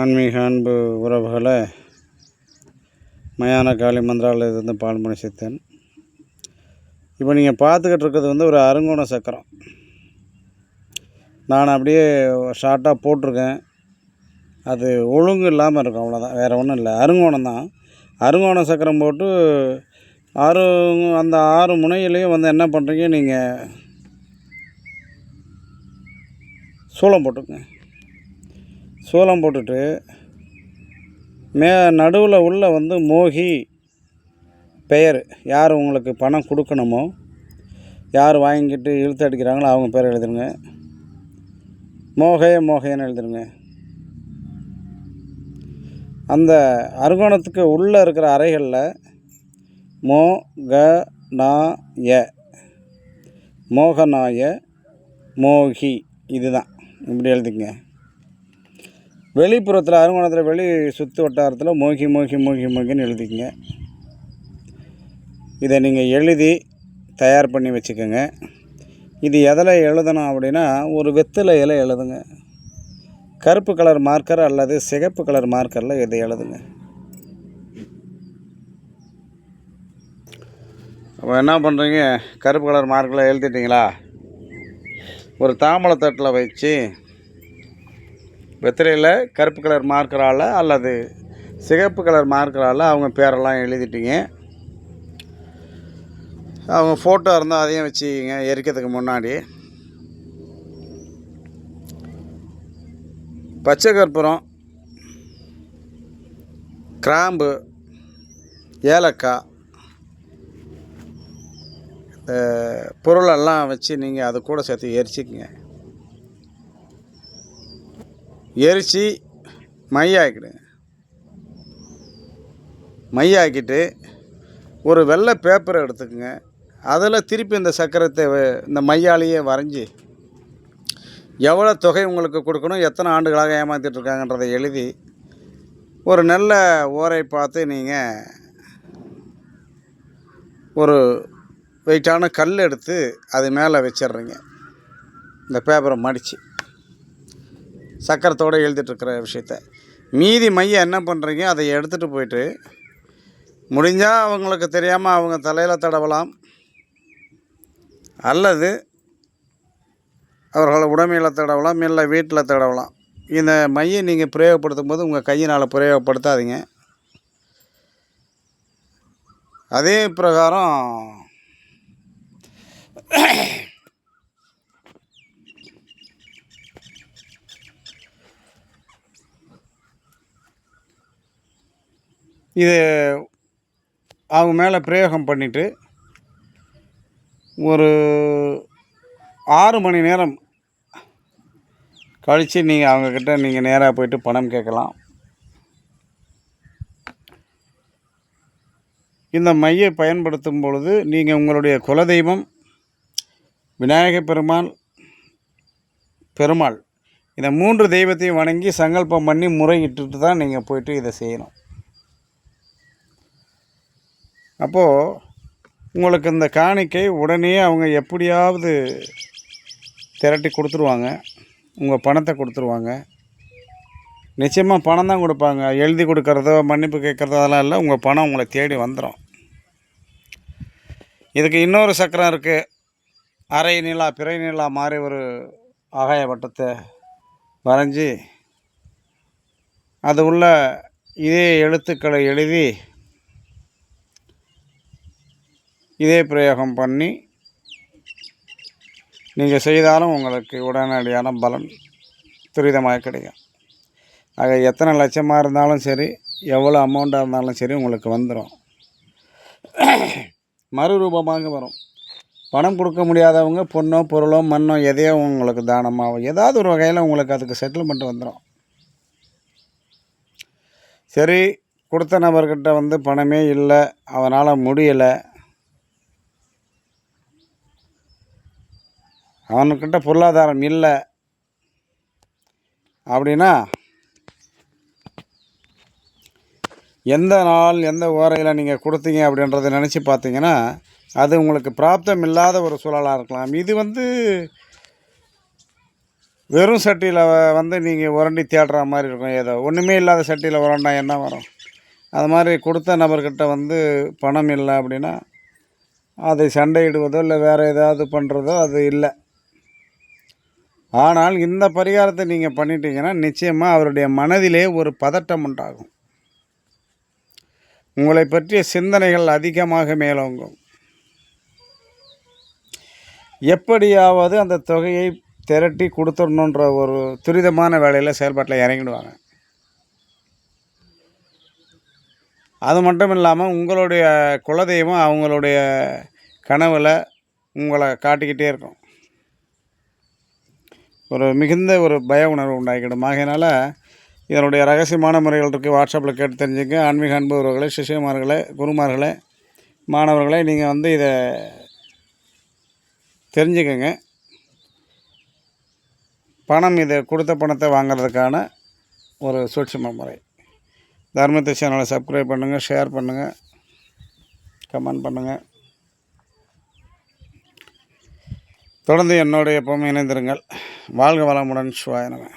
ஆன்மீக அன்பு உறவுகளை மயான காளி மந்திராலயத்திலிருந்து பால்மணி சித்தன் இப்போ நீங்கள் பார்த்துக்கிட்டு இருக்கிறது வந்து ஒரு அருங்கோண சக்கரம். நான் அப்படியே ஷார்ட்டாக போட்டிருக்கேன். அது ஒழுங்கு இல்லாமல் இருக்கும் அவ்வளோதான் வேறு ஒன்றும் இல்லை. அருங்கோணம் தான். அருங்கோண சக்கரம் போட்டு ஆறு அந்த ஆறு முனையிலையும் வந்து என்ன பண்ணுறீங்க நீங்கள் சூளம் போட்டுக்கங்க. சூளம் போட்டுட்டு மே நடுவில் உள்ள வந்து மோகி பெயர். யார் உங்களுக்கு பணம் கொடுக்கணுமோ யார் வாங்கிட்டு இழுத்து அடிக்கிறாங்களோ அவங்க பேர் எழுதுருங்க. மோகே மோகைன்னு எழுதுருங்க. அந்த அருகோணத்துக்கு உள்ளே இருக்கிற அறைகளில் மோ க நா ய. மோகநாய மோகி இதுதான். இப்படி எழுதிக்கங்க. வெளிப்புறத்தில் அருங்கோணத்தில் வெளி சுற்று வட்டாரத்தில் மோகி மோகி மோகி மோகின்னு எழுதிக்கங்க. இதை நீங்கள் எழுதி தயார் பண்ணி வச்சுக்கோங்க. இது எதில் எழுதணும் அப்படின்னா ஒரு வெத்திலையில் எழுதுங்க. கருப்பு கலர் மார்க்கர் அல்லது சிகப்பு கலர் மார்க்கரில் இதை எழுதுங்க. அப்போ என்ன பண்ணுறீங்க கருப்பு கலர் மார்க்கில் எழுதிட்டீங்களா? ஒரு தாம்பழத்தட்டில் வச்சு வெத்திரையில் கருப்பு கலர் மார்க்கரால் அல்லது சிகப்பு கலர் மார்க்கரால் அவங்க பேரெல்லாம் எழுதிட்டீங்க. அவங்க ஃபோட்டோ இருந்தால் அதையும் வச்சுக்கிங்க எரிக்கிறதுக்கு முன்னாடி. பச்சை கற்பூரம் கிராம்பு ஏலக்காய் பொருளெல்லாம் வச்சு நீங்கள் அது கூட சேர்த்து எரிச்சிக்கங்க. எரித்து மையாக்கிடுங்க மையாக்கிட்டு ஒரு வெள்ளை பேப்பரை எடுத்துக்கோங்க. அதில் திருப்பி இந்த சக்கரத்தை இந்த மையாலேயே வரைஞ்சி எவ்வளோ தொகை உங்களுக்கு கொடுக்கணும் எத்தனை ஆண்டுகளாக ஏமாற்றிட்டுருக்காங்கன்றதை எழுதி ஒரு நல்ல ஓரை பார்த்து நீங்கள் ஒரு வெயிட்டான கல் எடுத்து அது மேலே வச்சிடுறீங்க. இந்த பேப்பரை மடித்து சக்கரத்தோடு எழுதிட்டுருக்கிற விஷயத்த. மீதி மையம் என்ன பண்ணுறீங்க அதை எடுத்துகிட்டு போயிட்டு முடிஞ்சால் அவங்களுக்கு தெரியாமல் அவங்க தலையில் தடவலாம். அல்லது அவர்களை உடமையில் தடவலாம் இல்லை வீட்டில் தடவலாம். இந்த மையை நீங்கள் பிரயோகப்படுத்தும் போது உங்கள் கையினால் பிரயோகப்படுத்தாதீங்க. அதே பிரகாரம் இது அவங்க மேலே பிரயோகம் பண்ணிவிட்டு ஒரு ஆறு மணி நேரம் கழித்து நீங்கள் அவங்கக்கிட்ட நீங்கள் நேராக போயிட்டு பணம் கேட்கலாம். இந்த மையை பயன்படுத்தும் பொழுது நீங்கள் உங்களுடைய குலதெய்வம் விநாயக பெருமாள் பெருமாள் இந்த மூன்று தெய்வத்தையும் வணங்கி சங்கல்பம் பண்ணி முறையிட்டுட்டு தான் நீங்கள் போய்ட்டு இதை செய்யணும். அப்போது உங்களுக்கு இந்த காணிக்கை உடனே அவங்க எப்படியாவது திரட்டி கொடுத்துருவாங்க உங்கள் பணத்தை கொடுத்துருவாங்க. நிச்சயமாக பணம் தான் கொடுப்பாங்க. எழுதி கொடுக்குறதோ மன்னிப்பு கேட்குறதோ அதெல்லாம் இல்லை. உங்கள் பணம் உங்களை தேடி வந்துடும் இதுக்கு இன்னொரு சக்கரம் இருக்குது அரை நிலா பிறை நிலா மாதிரி ஒரு ஆகாய வட்டத்தை வரைஞ்சி அது உள்ள இதே எழுத்துக்களை எழுதி இதே பிரயோகம் பண்ணி நீங்கள் செய்தாலும் உங்களுக்கு உடனடியான பலன் துரிதமாக கிடைக்கும். ஆக எத்தனை லட்சமாக இருந்தாலும் சரி எவ்வளோ அமௌண்ட்டாக இருந்தாலும் சரி உங்களுக்கு வந்துடும் மறுரூபமாக வரும். பணம் கொடுக்க முடியாதவங்க பொண்ணோ பொருளோ மண்ணோ எதையோ உங்களுக்கு தானமாகும் ஏதாவது ஒரு வகையில் உங்களுக்கு அதுக்கு செட்டில்மெண்ட் வந்துடும் சரி கொடுத்த நபர்கிட்ட வந்து பணமே இல்லை அவனால் முடியலை அவனுக்கிட்ட பொருளாதாரம் இல்லை அப்படின்னா எந்த நாள் எந்த ஓரையில் நீங்கள் கொடுத்தீங்க அப்படின்றத நினச்சி பார்த்தீங்கன்னா அது உங்களுக்கு பிராப்தம் இல்லாத ஒரு சூழலாக இருக்கலாம். இது வந்து வெறும் சட்டியில் வந்து நீங்கள் உரண்டி தேடுற மாதிரி இருக்கும். ஏதோ ஒன்றுமே இல்லாத சட்டியில் உரண்டா என்ன வரும்? அது மாதிரி கொடுத்த நபர்கிட்ட வந்து பணம் இல்லை அப்படின்னா அதை சண்டையிடுவதோ இல்லை வேறு ஏதாவது பண்ணுறதோ அது இல்லை. ஆனால் இந்த பரிகாரத்தை நீங்கள் பண்ணிட்டீங்கன்னா நிச்சயமாக அவருடைய மனதிலே ஒரு பதட்டம் உண்டாகும். உங்களை பற்றிய சிந்தனைகள் அதிகமாக மேலோங்கும். எப்படியாவது அந்த தொகையை திரட்டி கொடுத்துடணுன்ற ஒரு துரிதமான வேலையில் செயல்பாட்டில் இறங்கிடுவாங்க. அது மட்டும் இல்லாமல் உங்களுடைய குலதெய்வம் அவங்களுடைய கனவில் உங்களை காட்டிக்கிட்டே இருக்கும். ஒரு மிகுந்த ஒரு பய உணர்வு உண்டாக்கிடும் ஆகையினால் இதனுடைய ரகசியமான முறைகள் இருக்குது வாட்ஸ்அப்பில் கேட்டு தெரிஞ்சுக்க ஆன்மீக அன்பவர்களை சிஷியமார்களை குருமார்களை மாணவர்களை நீங்கள் வந்து இதை தெரிஞ்சுக்கங்க. பணம் இதை கொடுத்த பணத்தை வாங்குறதுக்கான ஒரு சூட்சும முறை. தர்மத்தை சேனலை சப்ஸ்கிரைப் பண்ணுங்கள் ஷேர் பண்ணுங்கள் கமெண்ட் பண்ணுங்கள் தொடர்ந்து என்னோட எப்பவும் இணைந்திருங்கள். வாழ்க வளமுடன் சுவாயனவன்